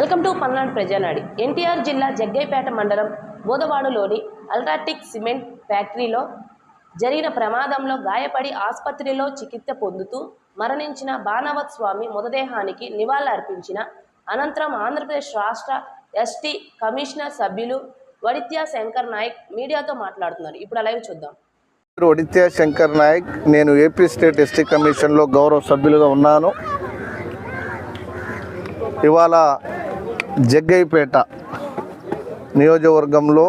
Welcome to Palnadu Prajanadi. NTR జిల్లా జగ్గైపేట మండలం బోదవాడలోని అల్ట్రాటిక్ cement ఫ్యాక్టరీలో జరిగిన ప్రమాదంలో గాయపడి ఆసుపత్రిలో చికిత్స పొందుతూ మరణించిన బాణవత్ స్వామి మృతదేహానికి నివాళులర్పించిన అనంతరం ఆంధ్రప్రదేశ్ రాష్ట్ర ఎస్టీ కమిషనర్ సభ్యులు వడిత్యా శంకర్ నాయక్ మీడియాతో మాట్లాడుతున్నారు. ఇప్పుడు అలాగే చూద్దాం. వడిత్యా శంకర్ నాయక్. నేను ఏపీ స్టేట్ ఎస్టీ కమిషన్లో గౌరవ సభ్యులుగా ఉన్నాను. ఇవాళ జగ్గైపేట నియోజకవర్గంలో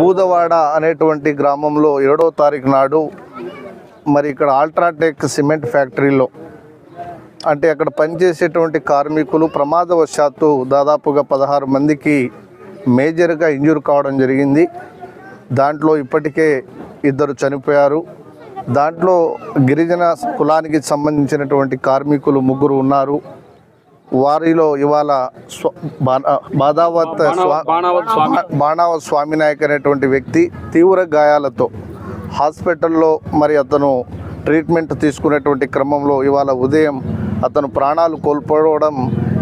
బూదవాడ. అనేటువంటి గ్రామంలో ఏడో తారీఖు నాడు మరి ఇక్కడ ఆల్ట్రాటెక్ సిమెంట్ ఫ్యాక్టరీలో అంటే అక్కడ పనిచేసేటువంటి కార్మికులు ప్రమాదవశాత్తు దాదాపుగా పదహారు మందికి మేజర్గా ఇంజూర్ కావడం జరిగింది. దాంట్లో ఇప్పటికే ఇద్దరు చనిపోయారు. దాంట్లో గిరిజన కులానికి సంబంధించినటువంటి కార్మికులు ముగ్గురు ఉన్నారు. వారిలో ఇవాళ స్వా- బాణావత్ స్వామి. నాయక్ అనేటువంటి వ్యక్తి తీవ్ర గాయాలతో హాస్పిటల్లో మరి అతను ట్రీట్మెంట్ తీసుకునేటువంటి క్రమంలో ఇవాళ ఉదయం అతను ప్రాణాలు కోల్పోవడం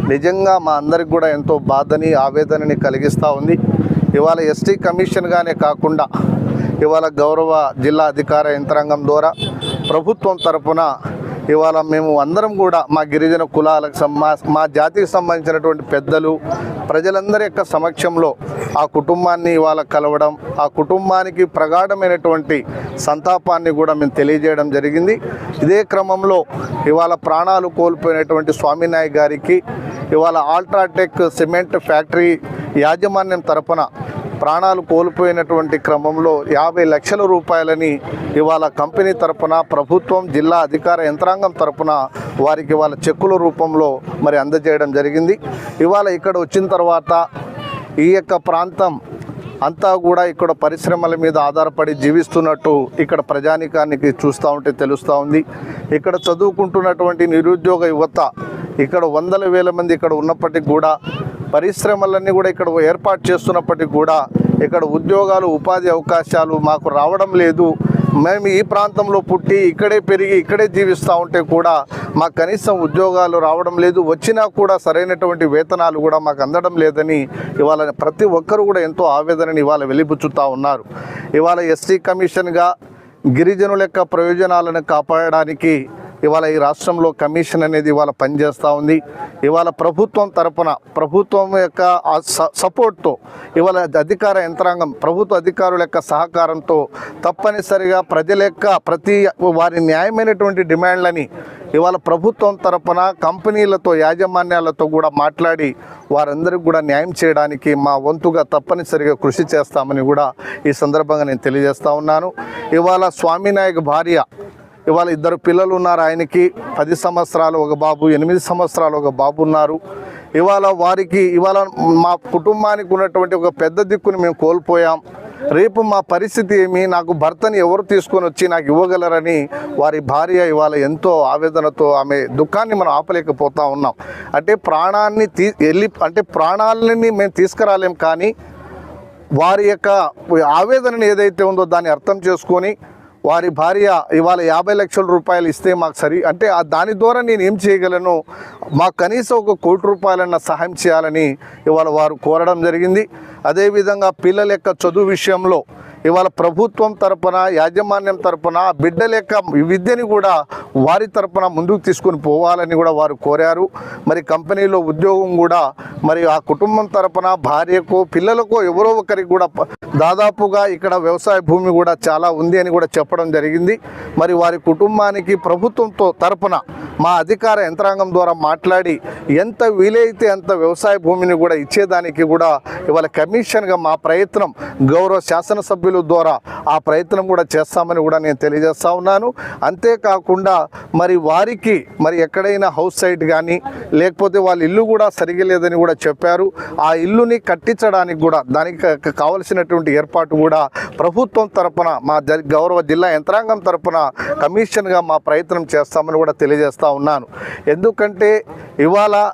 నిజంగా మా అందరికి కూడా ఎంతో బాధని ఆవేదనని కలిగిస్తూ ఉంది. ఇవాళ ఎస్టీ కమిషన్గానే కాకుండా ఇవాళ గౌరవ జిల్లా అధికార యంత్రాంగం ద్వారా ప్రభుత్వం తరపున ఇవాళ మేము అందరం కూడా మా గిరిజన కులాలకు మా మా జాతికి సంబంధించినటువంటి పెద్దలు ప్రజలందరి యొక్క సమక్షంలో ఆ కుటుంబాన్ని ఇవాళ కలవడం ఆ కుటుంబానికి ప్రగాఢమైనటువంటి సంతాపాన్ని కూడా మేము తెలియజేయడం జరిగింది. ఇదే క్రమంలో ఇవాళ ప్రాణాలు కోల్పోయినటువంటి స్వామినాయక్ గారికి ఇవాళ ఆల్ట్రాటెక్ సిమెంట్ ఫ్యాక్టరీ యాజమాన్యం తరపున ప్రాణాలు కోల్పోయినటువంటి క్రమంలో యాభై లక్షల రూపాయలని ఇవాళ కంపెనీ తరపున ప్రభుత్వం జిల్లా అధికార యంత్రాంగం తరపున వారికి ఇవాళ చెక్కుల రూపంలో మరి అందజేయడం జరిగింది. ఇవాళ ఇక్కడ వచ్చిన తర్వాత ఈ యొక్క ప్రాంతం అంతా కూడా ఇక్కడ పరిశ్రమల మీద ఆధారపడి జీవిస్తున్నట్టు ఇక్కడ ప్రజానికానికి చూస్తూ ఉంటే తెలుస్తూ ఉంది. ఇక్కడ చదువుకుంటున్నటువంటి నిరుద్యోగ యువత ఇక్కడ వందల వేల మంది ఇక్కడ ఉన్నప్పటికీ కూడా పరిశ్రమలన్నీ కూడా ఇక్కడ ఏర్పాటు చేస్తున్నప్పటికీ కూడా ఇక్కడ ఉద్యోగాలు ఉపాధి అవకాశాలు మాకు రావడం లేదు. మేము ఈ ప్రాంతంలో పుట్టి ఇక్కడే పెరిగి ఇక్కడే జీవిస్తూ ఉంటే కూడా మాకు కనీసం ఉద్యోగాలు రావడం లేదు. వచ్చినా కూడా సరైనటువంటి వేతనాలు కూడా మాకు అందడం లేదని ఇవాళ ప్రతి ఒక్కరు కూడా ఎంతో ఆవేదనని ఇవాళ వెలిబుచ్చుతూ ఉన్నారు. ఇవాళ ఎస్టీ కమిషన్గా గిరిజనుల యొక్క ప్రయోజనాలను కాపాడడానికి ఇవాళ ఈ రాష్ట్రంలో కమిషన్ అనేది ఇవాళ పనిచేస్తూ ఉంది. ఇవాళ ప్రభుత్వం తరపున ప్రభుత్వం యొక్క స- సపోర్ట్తో ఇవాళ అధికార యంత్రాంగం ప్రభుత్వ అధికారుల యొక్క సహకారంతో తప్పనిసరిగా ప్రజల యొక్క ప్రతి వారి న్యాయమైనటువంటి డిమాండ్లని ఇవాళ ప్రభుత్వం తరపున కంపెనీలతో యాజమాన్యాలతో కూడా మాట్లాడి వారందరికీ కూడా న్యాయం చేయడానికి మా వంతుగా తప్పనిసరిగా కృషి చేస్తామని కూడా ఈ సందర్భంగా నేను తెలియజేస్తా ఉన్నాను. ఇవాళ స్వామినాయక్ భార్య ఇవాళ ఇద్దరు పిల్లలు ఉన్నారు. ఆయనకి పది సంవత్సరాలు ఒక బాబు ఎనిమిది సంవత్సరాలు ఒక బాబు ఉన్నారు. ఇవాళ వారికి ఇవాళ మా కుటుంబానికి ఉన్నటువంటి ఒక పెద్ద దిక్కుని మేము కోల్పోయాం. రేపు మా పరిస్థితి ఏమి? నాకు భర్తని ఎవరు తీసుకొని వచ్చి నాకు ఇవ్వగలరని వారి భార్య ఇవాళ ఎంతో ఆవేదనతో ఆమె దుఃఖాన్ని మనం ఆపలేకపోతా ఉన్నాం. అంటే ప్రాణాన్ని తీ వెళ్ళి అంటే ప్రాణాలని మేము తీసుకురాలేం కానీ వారి యొక్క ఆవేదనని ఏదైతే ఉందో దాన్ని అర్థం చేసుకొని వారి భార్య ఇవాళ యాభై లక్షల రూపాయలు ఇస్తే మాకు సరి అంటే ఆ దాని ద్వారా నేను ఏం చేయగలను? మాకు కనీసం ఒక కోటి రూపాయలన్న సహాయం చేయాలని ఇవాళ వారు కోరడం జరిగింది. అదేవిధంగా పిల్లల యొక్క చదువు విషయంలో ఇవాళ ప్రభుత్వం తరపున యాజమాన్యం తరపున బిడ్డల యొక్క విద్యని కూడా వారి తరపున ముందుకు తీసుకొని పోవాలని కూడా వారు కోరారు. మరి కంపెనీలో ఉద్యోగం కూడా మరి ఆ కుటుంబం తరపున భార్యకు పిల్లలకు ఎవరో ఒకరికి కూడా దాదాపుగా ఇక్కడ వ్యవసాయ భూమి కూడా చాలా ఉంది అని కూడా చెప్పడం జరిగింది. మరి వారి కుటుంబానికి ప్రభుత్వంతో తరపున మా అధికార యంత్రాంగం ద్వారా మాట్లాడి ఎంత వీలైతే అంత వ్యవసాయ భూమిని కూడా ఇచ్చేదానికి కూడా ఇవాళ కమిషన్గా మా ప్రయత్నం గౌరవ శాసనసభ్యులు ద్వారా ఆ ప్రయత్నం కూడా చేస్తామని కూడా నేను తెలియజేస్తా ఉన్నాను. అంతేకాకుండా మరి వారికి మరి ఎక్కడైనా హౌస్ సైట్ కానీ లేకపోతే వాళ్ళ ఇల్లు కూడా సరిగా లేదని కూడా చెప్పారు. ఆ ఇల్లుని కట్టించడానికి కూడా దానికి కావలసినటువంటి ఏర్పాటు కూడా ప్రభుత్వం తరపున మా గౌరవ జిల్లా యంత్రాంగం తరపున కమిషన్గా మా ప్రయత్నం చేస్తామని కూడా తెలియజేస్తా ఉన్నాను. ఎందుకంటే ఇవాళ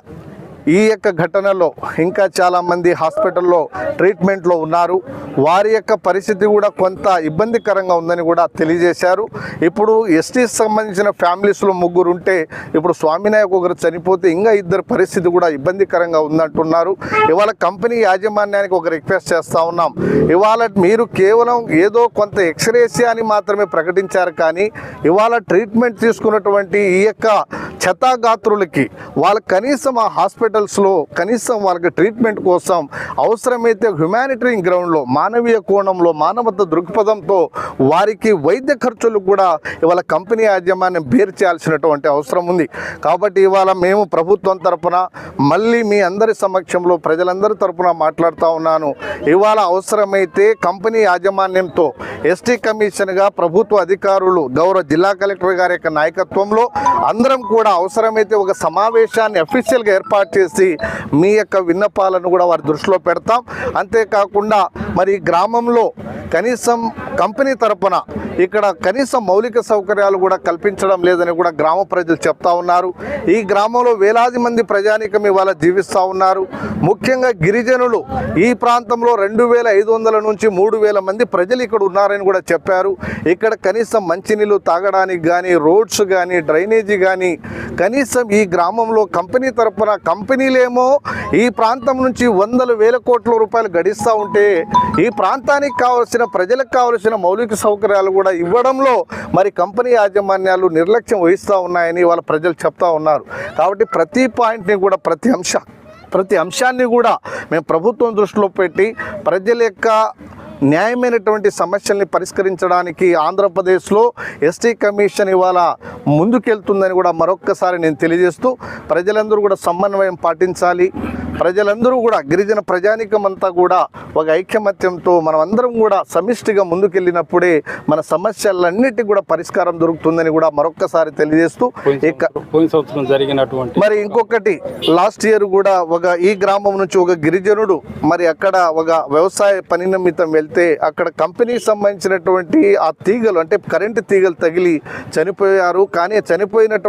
ఈ యొక్క ఘటనలో ఇంకా చాలామంది హాస్పిటల్లో ట్రీట్మెంట్లో ఉన్నారు. వారి యొక్క పరిస్థితి కూడా కొంత ఇబ్బందికరంగా ఉందని కూడా తెలియజేశారు. ఇప్పుడు ఎస్టీకి సంబంధించిన ఫ్యామిలీస్లో ముగ్గురు ఉంటే ఇప్పుడు స్వామినాయక్ ఒకరు చనిపోతే ఇంకా ఇద్దరు పరిస్థితి కూడా ఇబ్బందికరంగా ఉందంటున్నారు. ఇవాళ కంపెనీ యాజమాన్యానికి ఒక రిక్వెస్ట్ చేస్తూ ఉన్నాం. ఇవాళ మీరు కేవలం ఏదో కొంత ఎక్స్రేసి అని మాత్రమే ప్రకటించారు కానీ ఇవాళ ట్రీట్మెంట్ తీసుకున్నటువంటి ఈ యొక్క క్షతాగాత్రులకి వాళ్ళ కనీసం ఆ హాస్పిటల్స్లో కనీసం వాళ్ళకి ట్రీట్మెంట్ కోసం అవసరమైతే హ్యుమానిటరీన్ గ్రౌండ్లో మానవీయ కోణంలో మానవత దృక్పథంతో వారికి వైద్య ఖర్చులు కూడా ఇవాళ కంపెనీ యాజమాన్యం బేర్ చేయాల్సినటువంటి అవసరం ఉంది. కాబట్టి ఇవాళ మేము ప్రభుత్వం తరపున మళ్ళీ మీ అందరి సమక్షంలో ప్రజలందరి తరపున మాట్లాడుతూ ఉన్నాను. ఇవాళ అవసరమైతే కంపెనీ యాజమాన్యంతో ఎస్టీ కమిషన్గా ప్రభుత్వ అధికారులు గౌరవ జిల్లా కలెక్టర్ గారి యొక్క నాయకత్వంలో అందరం కూడా అవసరమైతే ఒక సమావేశాన్ని అఫీషియల్గా ఏర్పాటు చేసి మీ యొక్క విన్నపాలను కూడా వారి దృష్టిలో పెడతాం. అంతేకాకుండా మరి గ్రామంలో కనీసం కంపెనీ తరపున ఇక్కడ కనీసం మౌలిక సౌకర్యాలు కూడా కల్పించడం లేదని కూడా గ్రామ ప్రజలు చెప్తా ఉన్నారు. ఈ గ్రామంలో వేలాది మంది ప్రజానికం ఇవాళ జీవిస్తూ ఉన్నారు. ముఖ్యంగా గిరిజనులు ఈ ప్రాంతంలో రెండు వేల ఐదు వందల నుంచి మూడు వేల మంది ప్రజలు ఇక్కడ ఉన్నారని కూడా చెప్పారు. ఇక్కడ కనీసం మంచినీళ్ళు తాగడానికి కానీ రోడ్స్ కానీ డ్రైనేజీ కానీ కనీసం ఈ గ్రామంలో కంపెనీ తరపున కంపెనీలేమో ఈ ప్రాంతం నుంచి వందల వేల కోట్ల రూపాయలు గడిస్తూ ఉంటే ఈ ప్రాంతానికి కావలసిన ప్రజలకు కావలసిన మౌలిక సౌకర్యాలు కూడా ఇవ్వడంలో మరి కంపెనీ యాజమాన్యాలు నిర్లక్ష్యం వహిస్తూ ఉన్నాయని వాళ్ళ ప్రజలు చెప్తా ఉన్నారు. కాబట్టి ప్రతి పాయింట్ని కూడా ప్రతి అంశ ప్రతి అంశాన్ని కూడా మేము ప్రభుత్వం దృష్టిలో పెట్టి ప్రజల యొక్క న్యాయమైనటువంటి సమస్యల్ని పరిష్కరించడానికి ఆంధ్రప్రదేశ్లో ఎస్టీ కమిషన్ ఇవాళ ముందుకెళ్తుందని కూడా మరొక్కసారి నేను తెలియజేస్తూ ప్రజలందరూ కూడా సమన్వయం పాటించాలి. ప్రజలందరూ కూడా గిరిజన ప్రజానికం అంతా కూడా ఒక ఐక్యమత్యంతో మనం అందరం కూడా సమిష్టిగా ముందుకెళ్ళినప్పుడే మన సమస్యలన్నిటికీ కూడా పరిష్కారం దొరుకుతుందని కూడా మరొక్కసారి తెలియజేస్తూ సంవత్సరం జరిగినటువంటి మరి ఇంకొకటి లాస్ట్ ఇయర్ కూడా ఒక ఈ గ్రామం నుంచి ఒక గిరిజనుడు మరి అక్కడ ఒక వ్యవసాయ పని నిమిత్తం వెళ్తే అక్కడ కంపెనీకి సంబంధించినటువంటి ఆ తీగలు అంటే కరెంటు తీగలు తగిలి చనిపోయారు. కానీ చనిపోయినటువంటి